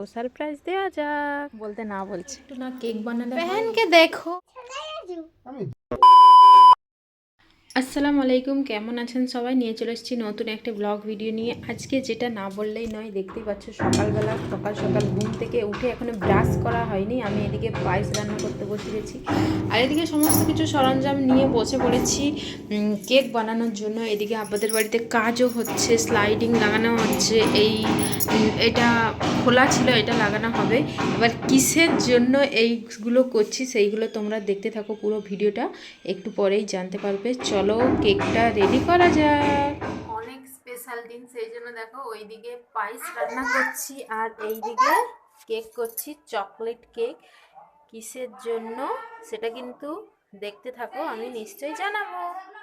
ও surprise দেওয়া যাক। বলতে না বলছে। একটু না কেক বানালে হয়? দেখো। আমি আসসালামু আলাইকুম, কেমন আছেন সবাই? নিয়ে চলে এসেছি নতুন একটা ব্লগ ভিডিও নিয়ে। আজকে যেটা না বললেই নয়, দেখতেই পাচ্ছ সকালবেলা, সকাল সকাল ঘুম থেকে উঠে এখনও ব্রাশ করা হয়নি। আমি এদিকে পায়েস রান্না করতে বসে গেছি আর এদিকে সমস্ত কিছু সরঞ্জাম নিয়ে বসে পড়েছি। কেক বানানোর জন্য এদিকে আব্বাদের বাড়িতে কাজও হচ্ছে স্লাইডিং লাগানো হচ্ছে। এই, এটা খোলা ছিল, এটা লাগানো হবে। এবার কিসের জন্য এইগুলো করছি, সেইগুলো তোমরা দেখতে থাকো পুরো ভিডিওটা একটু পরেই জানতে পারবে। চলো কেকটা রেডি করা যাক। অনেক স্পেশাল দিন সেই জন্য দেখো ওইদিকে পায়েস রান্না করছি আর এইদিকে কেক করছি চকলেট কেক কিসের জন্য? সেটা কিন্তু দেখতে থাকো আমি নিশ্চয়ই জানাব।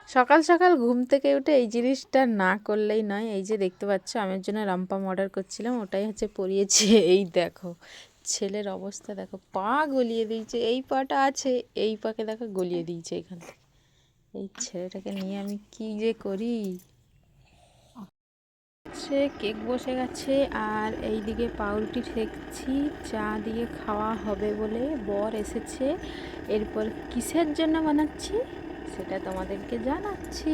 সকাল সকাল ঘুম থেকে উঠে এই জিনিসটা না করলেই নয় এই যে দেখতে পাচ্ছ আমের জন্য রামপাম অর্ডার করছিলাম ওটাই হচ্ছে পরিয়েছি। এই দেখো ছেলের অবস্থা দেখো পা গলিয়ে দিয়েছে এই পাটা আছে এই পাকে দেখো গলিয়ে দিয়েছে এখানে এই ছেলেটাকে নিয়ে আমি কি যে করি? সে কেক বসে গেছে আর এইদিকে পাউরুটি ঠেকছি, চা দিয়ে খাওয়া হবে বলে বর এসেছে। এরপর কিসের জন্য বানাচ্ছি সেটা তোমাদেরকে জানাচ্ছি।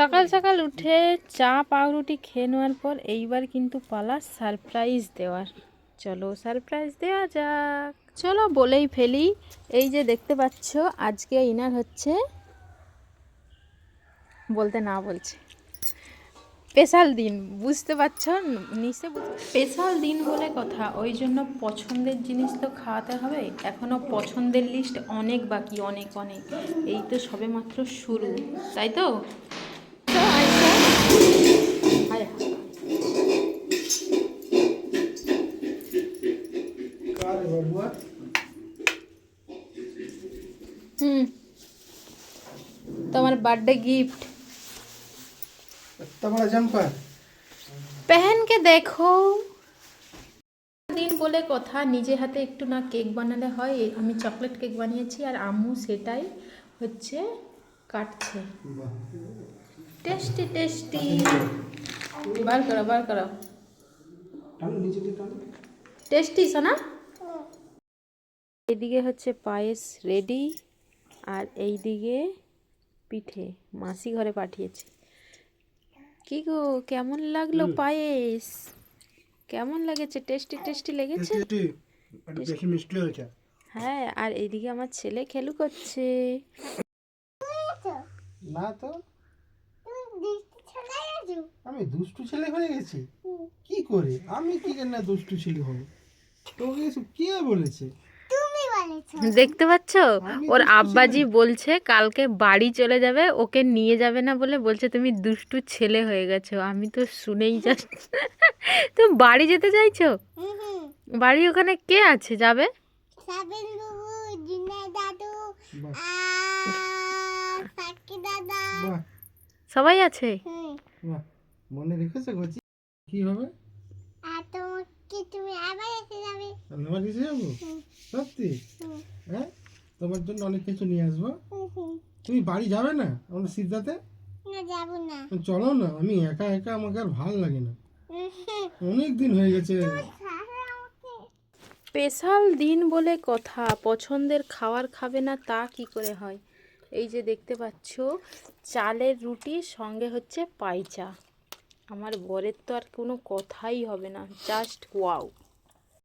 সকাল সকাল উঠে চা, পাউরুটি খেয়ে নেওয়ার পর এইবার কিন্তু পালা সারপ্রাইজ দেওয়ার। চলো সারপ্রাইজ দেওয়া যাক। চলো বলেই ফেলি। এই যে দেখতে পাচ্ছ আজকে ইনার হচ্ছে বলতে না বলছে। স্পেশাল দিন বুঝতে পারছ? নিশ্চয় স্পেশাল দিন বলে কথা ওই জন্য পছন্দের জিনিস তো খাওয়াতে হবে। এখনও পছন্দের লিস্ট অনেক বাকি অনেক অনেক। এই তো সবে মাত্র শুরু তাই তো তো আয়শা, আয়, কারে বাবুয়া হুম তোমার বার্থডে গিফট इतना बड़ा जंपर पहन के देखो দিন বলে কথা নিজে হাতে একটু না কেক বানালে হয় এই আমি চকলেট কেক বানিয়েছি আর আম্মু সেটাই হচ্ছে কাটছে টেস্টি টেস্টি বার করো বার করো টানো নিচে দিয়ে টানো টেস্টি সোনা এদিকে হচ্ছে পায়েস রেডি আর এই দিকে পিঠে। মাসি ঘরে পাঠিয়েছে। কি গো কেমন লাগল পায়েস? কেমন লেগেছে? টেস্টি টেস্টি লেগেছে? মিষ্টি বেশি মিষ্টি হয়েছে। হ্যাঁ আর এইদিকে আমার ছেলে খেলু করছে। না তো। আমি দুষ্টু ছেলে হয়ে গেছি। কি করে? আমি কি না দুষ্টু ছেলে হব? তোকে কে বলেছে? দেখতে পাচ্ছ? ওর আব্বাজি বলছে কালকে বাড়ি চলে যাবে ওকে নিয়ে যাবে না বলে বলছে তুমি দুষ্টু ছেলে হয়ে গেছো আমি তো শুনেই যাচ্ছি। তুমি বাড়ি যেতে চাইছো? বাড়ি ওখানে কে আছে? যাবে? সবাই আছে? মনে রেখেছে কি হবে? আর তুমি আবার এসে যাবে? ধন্যবাদ এসে যাব সত্যি? হ্যাঁ? তোমার জন্য অনেক কিছু নিয়ে আসব। তুমি বাড়ি যাবে না আমাদের সিদ্ধাতে? না না। চলো না আমি একা একা আমাকে আর ভালো লাগে না। অনেক দিন হয়ে গেছে। স্পেশাল দিন বলে কথা পছন্দের খাবার খাবে না তা কি করে হয়? এই যে দেখতে পাচ্ছ চালের রুটি সঙ্গে হচ্ছে পাইচা আমার বরের তো আর কোনো কথাই হবে না জাস্ট ওয়াও